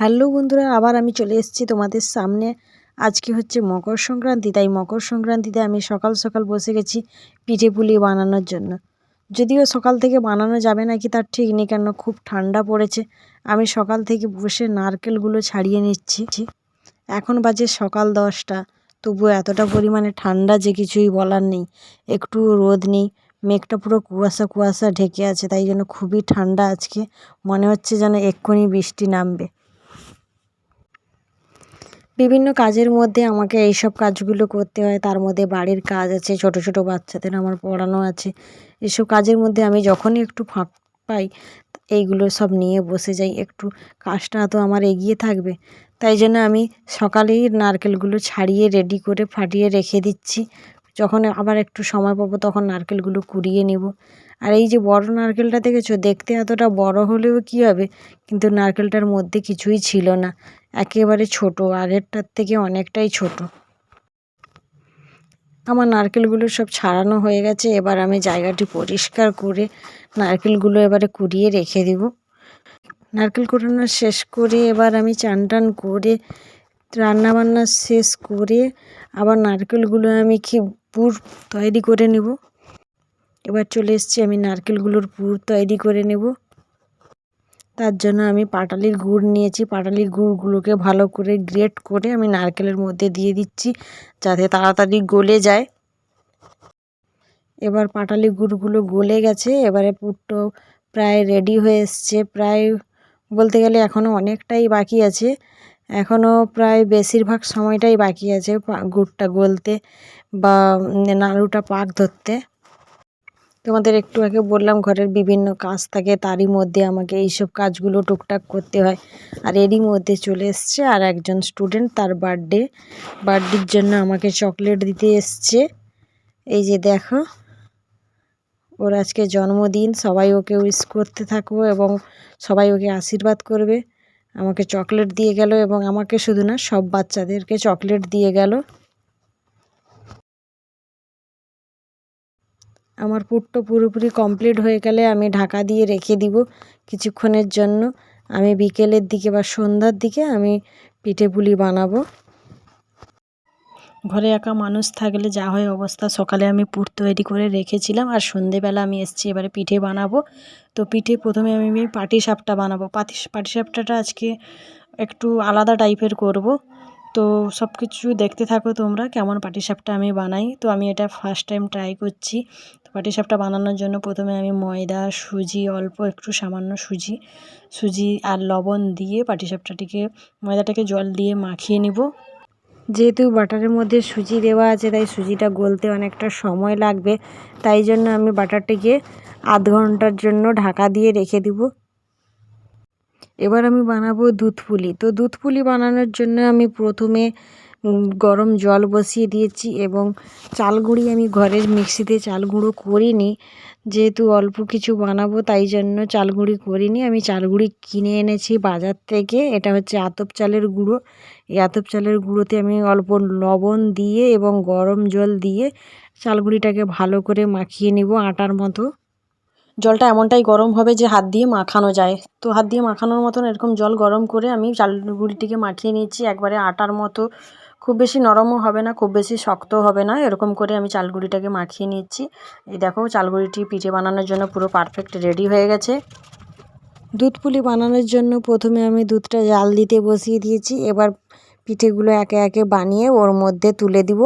Hello বন্ধুরা, আবার আমি চলে এসেছি তোমাদের সামনে। আজকে হচ্ছে মকর সংক্রান্তি, তাই মকর সংক্রান্তিতে আমি সকাল সকাল বসে গেছি পিঠে পুলি বানানোর জন্য। যদিও সকাল থেকে বানানো যাবে নাকি তার ঠিক নেই, কেন খুব ঠান্ডা পড়েছে। আমি সকাল থেকে বসে নারকেলগুলো ছাড়িয়ে নিচ্ছি। এখন বাজে সকাল দশটা তবু এতটা পরিমাণে ঠান্ডা যে কিছুই বলার নেই। একটু রোদ নেই, মেঘটা পুরো কুয়াশা কুয়াশা ঢেকে আছে, তাই জন্য খুবই ঠান্ডা আজকে। মনে হচ্ছে যেন এক্ষুনি বৃষ্টি নামবে। বিভিন্ন কাজের মধ্যে আমাকে এইসব কাজগুলো করতে হয়। তার মধ্যে বাড়ির কাজ আছে, ছোট ছোট বাচ্চাদের আমার পড়ানো আছে। এসব কাজের মধ্যে আমি যখনই একটু ফাঁক পাই, এইগুলো সব নিয়ে বসে যাই। একটু কাজটা তো আমার এগিয়ে থাকবে। তাই জন্য আমি সকালেই নারকেলগুলো ছাড়িয়ে রেডি করে ফাটিয়ে রেখে দিচ্ছি। যখন আবার একটু সময় পাবো, তখন নারকেলগুলো কুড়িয়ে নেব। আর এই যে বড় নারকেলটা দেখেছ? দেখতে এতটা বড় হলেও কী হবে? কিন্তু নারকেলটার মধ্যে কিছুই ছিল না। একেবারে ছোট, আগেরটার থেকে অনেকটাই ছোট। আমার নারকেলগুলো সব ছাড়ানো হয়ে গেছে, এবার আমি জায়গাটি পরিষ্কার করে নারকেলগুলো এবারে কুড়িয়ে রেখে দেব। নারকেল কুড়ানো শেষ করে এবার আমি চান টান করে রান্নাবান্না শেষ করে আবার নারকেলগুলো আমি কি পুর তৈরি করে নেব। এবার চলে এসছি আমি নারকেলগুলোর পুর তৈরি করে নেব। তার জন্য আমি পাটালির গুড় নিয়েছি। পাটালির গুড়গুলোকে ভালো করে গ্রেট করে আমি নারকেলের মধ্যে দিয়ে দিচ্ছি যাতে তাড়াতাড়ি গলে যায়। এবার পাটালি গুড়গুলো গলে গেছে, এবারে পুরটো প্রায় রেডি হয়ে এসছে। প্রায় বলতে গেলে এখনও অনেকটাই বাকি আছে। এখনও প্রায় বেশিরভাগ সময়টাই বাকি আছে গুড়টা গলতে বা নাড়ুটা পাক ধরতে। তোমাদের একটু আগে বললাম, ঘরের বিভিন্ন কাজ থাকে, তারই মধ্যে আমাকে এইসব কাজগুলো টুকটাক করতে হয়। আর এরই মধ্যে চলে এসছে আর একজন স্টুডেন্ট তার বার্থডে বার্থডের জন্য আমাকে চকলেট দিতে এসছে। এই যে দেখো, ওর আজকে জন্মদিন, সবাই ওকে উইশ করতে থাকব এবং সবাই ওকে আশীর্বাদ করবে। আমাকে চকলেট দিয়ে গেল এবং আমাকে শুধু না, সব বাচ্চাদেরকে চকলেট দিয়ে গেল। আমার পুরটো পুরোপুরি কমপ্লিট হয়ে গেলে আমি ঢাকা দিয়ে রেখে দিব কিছুক্ষণের জন্য। আমি বিকেলের দিকে বা সন্ধ্যার দিকে আমি পিঠে পুলি বানাবো। ঘরে একা মানুষ থাকলে যা হয় অবস্থা। সকালে আমি পুর তৈরি করে রেখেছিলাম আর সন্ধেবেলা আমি এসছি এবারে পিঠে বানাবো। তো পিঠে প্রথমে আমি পাটি সাপটা বানাবো। পাটি পাটি সাপটাটা আজকে একটু আলাদা টাইপের করব। তো সব কিছু দেখতে থাকো তোমরা কেমন পাটিসাপটা আমি বানাই। তো আমি এটা ফার্স্ট টাইম ট্রাই করছি। তো পাটিসাপটা বানানোর জন্য প্রথমে আমি ময়দা, সুজি, অল্প একটু সামান্য সুজি সুজি আর লবণ দিয়ে পাটিসাপটাটিকে, ময়দাটাকে জল দিয়ে মাখিয়ে নিব। যেহেতু বাটারের মধ্যে সুজি দেওয়া আছে, তাই সুজিটা গলতে অনেকটা সময় লাগবে। তাই জন্য আমি বাটারটিকে আধ ঘণ্টার জন্য ঢাকা দিয়ে রেখে দিব। এবার আমি বানাবো দুধ পুলি। তো দুধ পুলি বানানোর জন্য আমি প্রথমে গরম জল বসিয়ে দিয়েছি এবং চাল গুঁড়ি আমি ঘরের মিক্সিতে চাল গুঁড়ো করিনি। যেহেতু অল্প কিছু বানাবো, তাই জন্য চাল গুঁড়ি করিনি। আমি চাল গুঁড়ি কিনে এনেছি বাজার থেকে। এটা হচ্ছে আতপ চালের গুঁড়ো। এই আতপ চালের গুঁড়োতে আমি অল্প লবণ দিয়ে এবং গরম জল দিয়ে চাল গুঁড়িটাকে ভালো করে মাখিয়ে নিব আটার মতো। জলটা এমনটাই গরম হবে যে হাত দিয়ে মাখানো যায়। তো হাত দিয়ে মাখানোর মতন এরকম জল গরম করে আমি চাল গুঁড়িটিকে মাখিয়ে নিয়েছি। একবারে আটার মতো। খুব বেশি নরমও হবে না, খুব বেশি শক্তও হবে না। এরকম করে আমি চালগুড়িটাকে মাখিয়ে নিচ্ছি এই দেখো চালগুড়িটি পিঠে বানানোর জন্য পুরো পারফেক্ট রেডি হয়ে গেছে। দুধ পুলি বানানোর জন্য প্রথমে আমি দুধটা জাল দিতে বসিয়ে দিয়েছি। এবার পিঠেগুলো একে একে বানিয়ে ওর মধ্যে তুলে দিব।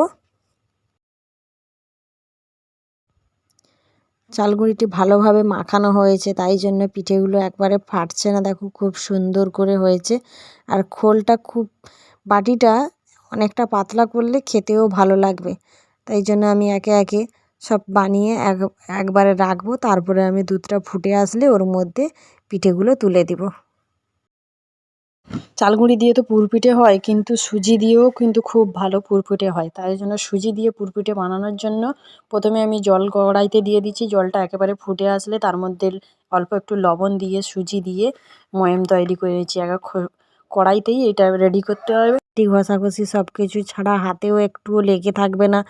চালগুড়িটি ভালোভাবে মাখানো হয়েছে, তাই জন্য পিঠেগুলো একবারে ফাটছে না। দেখো খুব সুন্দর করে হয়েছে। আর খোলটা খুব, বাটিটা অনেকটা পাতলা করলে খেতেও ভালো লাগবে। তাই জন্য আমি একে একে সব বানিয়ে এক, একবারে রাখব। তারপরে আমি দুধটা ফুটে আসলে ওর মধ্যে পিঠেগুলো তুলে দিব। চালগুঁড়ি দিয়ে তো পুরপিঠে হয়, কিন্তু সুজি দিয়েও কিন্তু খুব ভালো পুরপিঠে হয়। তাই জন্য সুজি দিয়ে পুরপিঠে বানানোর জন্য প্রথমে আমি জল কড়াইতে দিয়ে দিচ্ছি, জলটা একেবারে ফুটে আসলে তার মধ্যে অল্প একটু লবণ দিয়ে, সুজি দিয়ে ময়াম তৈরি করে নিচ্ছি আগে কড়াইতেই এটা রেডি করতে হবে। ঘষাঘষি সব কিছু ছাড়া হাতেও একটুও লেগে থাকবে না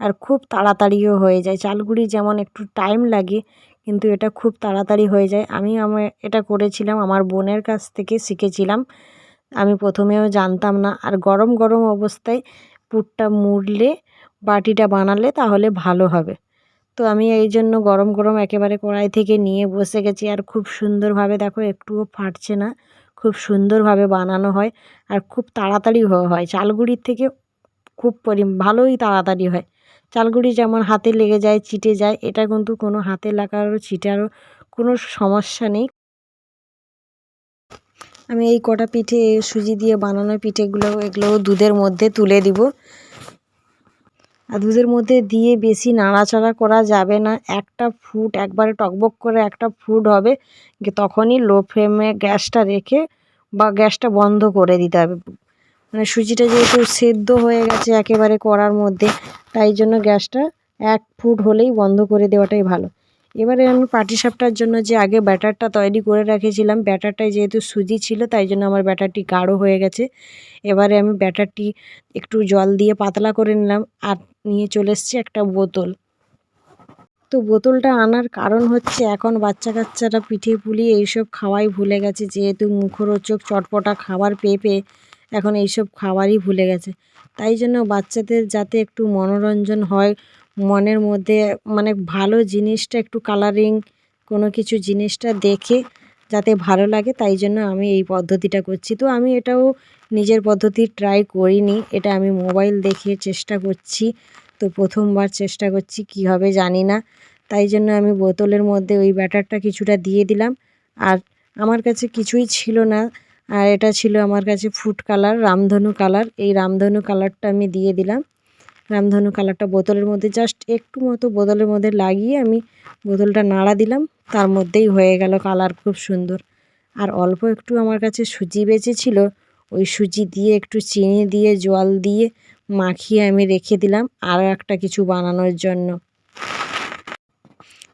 আর খুব তাড়াতাড়িও হয়ে যায়। চালগুড়ি যেমন একটু টাইম লাগে কিন্তু এটা খুব তাড়াতাড়ি হয়ে যায়। আমি আমার এটা করেছিলাম, আমার বোনের কাছ থেকে শিখেছিলাম। আমি প্রথমেও জানতাম না। আর গরম গরম অবস্থায় পুরটা মুড়লে, বাটিটা বানালে তাহলে ভালো হবে। তো আমি এই জন্য গরম গরম একেবারে কড়াই থেকে নিয়ে বসে গেছি। আর খুব সুন্দরভাবে দেখো, একটুও ফাটছে না। খুব সুন্দরভাবে বানানো হয়। আর খুব তাড়াতাড়ি হয়। চালগুড়ির থেকে খুব পরি, ভালোই তাড়াতাড়ি হয়। চালগুড়ি যেমন হাতে লেগে যায়, চিটে যায়, এটা কিন্তু কোনো হাতে লাগারও চিটারও কোনো সমস্যা নেই। আমি এই কটা পিঠে সুজি দিয়ে বানানো পিঠেগুলো এগুলো দুধের মধ্যে তুলে দিব। আর দুধের মধ্যে দিয়ে বেশি নাড়াচাড়া করা যাবে না। একটা ফুট, একবারে টকবক করে একটা ফুট হবে, তখনই লো ফ্লেমে গ্যাসটা রেখে বা গ্যাসটা বন্ধ করে দিতে হবে। মানে সুজিটা যেহেতু সেদ্ধ হয়ে গেছে একেবারে করার মধ্যে, তাই জন্য গ্যাসটা এক ফুট হলেই বন্ধ করে দেওয়াটাই ভালো। এবারে আমি পাটিসাপটার জন্য যে আগে ব্যাটারটা তৈরি করে রেখেছিলাম, ব্যাটারটায় যেহেতু সুজি ছিল, তাই জন্য আমার ব্যাটারটি গাঢ় হয়ে গেছে। এবারে আমি ব্যাটারটি একটু জল দিয়ে পাতলা করে নিলাম আর নিয়ে চলে এসছি একটা বোতল। তো বোতলটা আনার কারণ হচ্ছে এখন বাচ্চা কাচ্চারা পিঠে পুলি এইসব খাওয়াই ভুলে গেছে, যেহেতু মুখরোচক চটপটা খাবার পেয়ে পেয়ে এখন এইসব খাবারই ভুলে গেছে। তাই জন্য বাচ্চাদের যাতে একটু মনোরঞ্জন হয়, মনের মধ্যে মানে ভালো জিনিসটা একটু কালারিং কোনো কিছু জিনিসটা দেখে যাতে ভালো লাগে, তাই জন্য আমি এই পদ্ধতিটা করছি। তো আমি এটাও নিজের পদ্ধতি ট্রাই করিনি, এটা আমি মোবাইল দেখে চেষ্টা করছি। তো প্রথমবার চেষ্টা করছি, কী হবে জানি না। তাই জন্য আমি বোতলের মধ্যে ওই ব্যাটারটা কিছুটা দিয়ে দিলাম। আর আমার কাছে কিছুই ছিল না। আর এটা ছিল আমার কাছে ফুড কালার রামধনু কালার এই রামধনু কালারটা আমি দিয়ে দিলাম। রামধনু কালারটা বোতলের মধ্যে জাস্ট একটু মতো বোতলের মধ্যে লাগিয়ে আমি বোতলটা নাড়া দিলাম। তার মধ্যেই হয়ে গেল কালার খুব সুন্দর। আর অল্প একটু আমার কাছে সুজি বেঁচেছিল ওই সুজি দিয়ে একটু চিনি দিয়ে, জল দিয়ে মাখিয়ে আমি রেখে দিলাম আরও একটা কিছু বানানোর জন্য।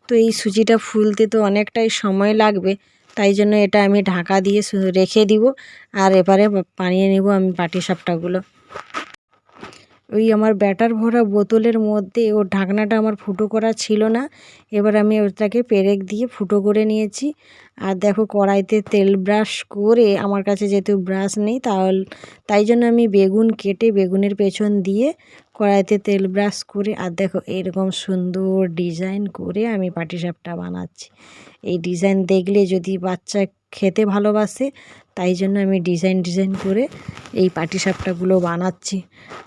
তো এই সুজিটা ফুলতে তো অনেকটাই সময় লাগবে। তাই জন্য এটা আমি ঢাকা দিয়ে রেখে দিব। আর এবারে বানিয়ে নেব আমি পাটিসাপটাগুলো ওই আমার ব্যাটার ভরা বোতলের মধ্যে ওর ঢাকনাটা আমার ফুটো করা ছিল না। এবার আমি ওটাকে পেরেক দিয়ে ফুটো করে নিয়েছি। আর দেখো কড়াইতে তেল ব্রাশ করে আমার কাছে যেহেতু ব্রাশ নেই, তাহলে, তাই জন্য আমি বেগুন কেটে বেগুনের পেছন দিয়ে কড়াইতে তেল ব্রাশ করে, আর দেখো এরকম সুন্দর ডিজাইন করে আমি পাটিসাপটা বানাচ্ছি। এই ডিজাইন দেখলে যদি বাচ্চা খেতে ভালোবাসে, তাই জন্য আমি ডিজাইন ডিজাইন করে এই পাটিসাপটাগুলো বানাচ্ছি।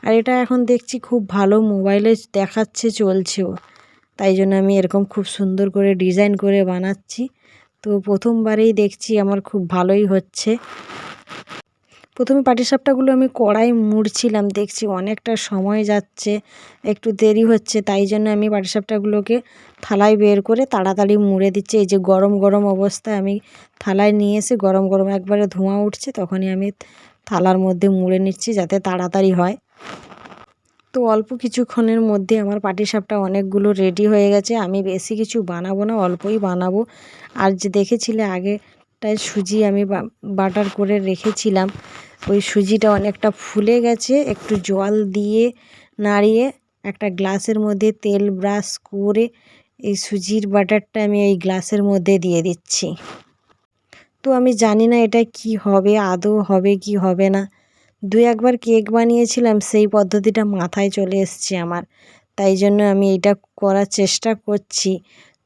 আর এটা এখন দেখছি খুব ভালো মোবাইলে দেখাচ্ছে, চলছেও। তাই জন্য আমি এরকম খুব সুন্দর করে ডিজাইন করে বানাচ্ছি। তো প্রথমবারেই দেখছি, আমার খুব ভালোই হচ্ছে। প্রথমে পাটিসাপটাগুলো আমি কড়াই মুড়ছিলাম, দেখছি অনেকটা সময় যাচ্ছে, একটু দেরি হচ্ছে, তাই জন্য আমি পাটিসাপটাগুলোকে থালায় বের করে তাড়াতাড়ি মুড়ে দিচ্ছি। এই যে গরম গরম অবস্থায় আমি থালায় নিয়ে এসে গরম গরম একবারে ধোঁয়া উঠছে, তখনই আমি থালার মধ্যে মুড়ে নিচ্ছি যাতে তাড়াতাড়ি হয়। তো অল্প কিছুক্ষণের মধ্যে আমার পাটিসাপটা অনেকগুলো রেডি হয়ে গেছে, আমি বেশি কিছু বানাবো না, অল্পই বানাবো। আর যে দেখেছিলে আগেটায় সুজি আমি বাটার করে রেখেছিলাম। ওই সুজিটা অনেকটা ফুলে গেছে, একটু জল দিয়ে নাড়িয়ে একটা গ্লাসের মধ্যে তেল ব্রাশ করে এই সুজির বাটারটা আমি এই গ্লাসের মধ্যে দিয়ে দিচ্ছি। তো আমি জানি না এটা কি হবে, আদৌ হবে কি হবে না। দু একবার কেক বানিয়েছিলাম, সেই পদ্ধতিটা মাথায় চলে এসছে আমার। তাই জন্য আমি এটা করার চেষ্টা করছি।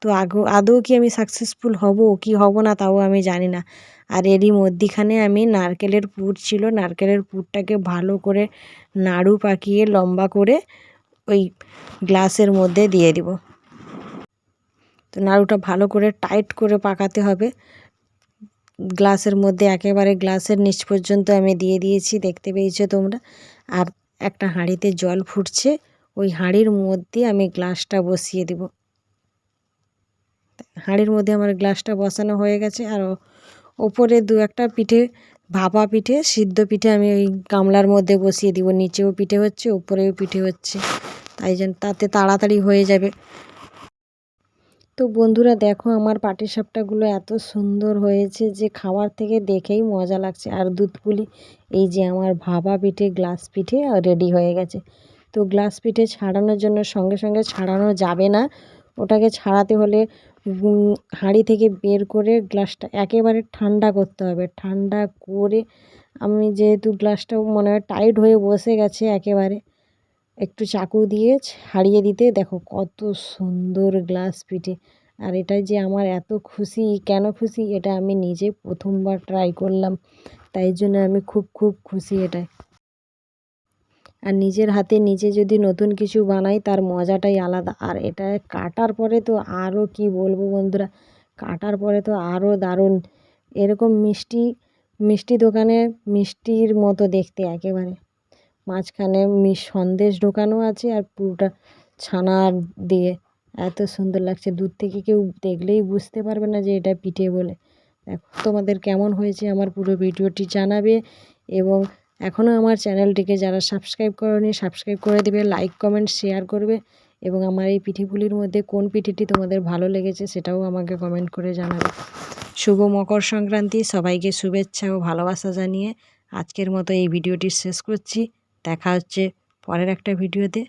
তো আগো, আদৌ কি আমি সাকসেসফুল হব, কি হব না তাও আমি জানি না। আর এরই মধ্যিখানে আমি নারকেলের পুর ছিল, নারকেলের পুরটাকে ভালো করে নাড়ু পাকিয়ে লম্বা করে ওই গ্লাসের মধ্যে দিয়ে দিব। তো নাড়ুটা ভালো করে টাইট করে পাকাতে হবে। গ্লাসের মধ্যে একেবারে গ্লাসের নিচ পর্যন্ত আমি দিয়ে দিয়েছি, দেখতে পেয়েছ তোমরা। আর একটা হাঁড়িতে জল ফুটছে, ওই হাঁড়ির মধ্যে আমি গ্লাসটা বসিয়ে দেব। হাঁড়ির মধ্যে আমার গ্লাসটা বসানো হয়ে গেছে আর ওপরে দু একটা পিঠে, ভাপা পিঠে, সিদ্ধ পিঠে আমি ওই গামলার মধ্যে বসিয়ে দিব। নিচেও পিঠে হচ্ছে, উপরেও পিঠে হচ্ছে। তাই জন্য তাতে তাড়াতাড়ি হয়ে যাবে। তো বন্ধুরা, দেখো আমার পাটিসাপটাগুলো এত সুন্দর হয়েছে যে খাওয়ার থেকে দেখেই মজা লাগছে। আর দুধ পুলি এই যে আমার ভাবা পিঠে, গ্লাস পিঠে রেডি হয়ে গেছে। তো গ্লাস পিঠে ছাড়ানোর জন্য সঙ্গে সঙ্গে ছাড়ানো যাবে না। ওটাকে ছাড়াতে হলে হাঁড়ি থেকে বের করে গ্লাসটা একেবারে ঠান্ডা করতে হবে। ঠান্ডা করে আমি যেহেতু গ্লাসটা মনে হয় টাইট হয়ে বসে গেছে একেবারে, একটু চাকু দিয়ে ছাড়িয়ে দিতে। দেখো কত সুন্দর গ্লাস পিঠে। আর এটা যে আমার এত খুশি, কেন খুশি? এটা আমি নিজে প্রথমবার ট্রাই করলাম। তাই জন্য আমি খুব খুব খুশি এটায়। আর নিজের হাতে নিজে যদি নতুন কিছু বানাই, তার মজাটাই আলাদা। আর এটা কাটার পরে তো আরও কি বলব বন্ধুরা, কাটার পরে তো আরও দারুণ। এরকম মিষ্টি মিষ্টি দোকানে মিষ্টির মতো দেখতে একেবারে। মাঝখানে সন্দেশ ঢোকানো আছে আর পুরোটা ছানার দিয়ে। এত সুন্দর লাগছে। দূর থেকে কেউ দেখলেই বুঝতে পারবে না যে এটা পিঠে বলে। দেখো তোমাদের কেমন হয়েছে আমার পুরো ভিডিওটি জানাবে এবং এখনও আমার চ্যানেলটিকে যারা সাবস্ক্রাইব করনি, সাবস্ক্রাইব করে দেবে, লাইক, কমেন্ট, শেয়ার করবে এবং আমার এই পিঠিগুলির মধ্যে কোন পিঠিটি তোমাদের ভালো লেগেছে সেটাও আমাকে কমেন্ট করে জানাবে। শুভ মকর সংক্রান্তি, সবাইকে শুভেচ্ছা ও ভালোবাসা জানিয়ে আজকের মতো এই ভিডিওটি শেষ করছি। দেখা হচ্ছে পরের একটা ভিডিওতে।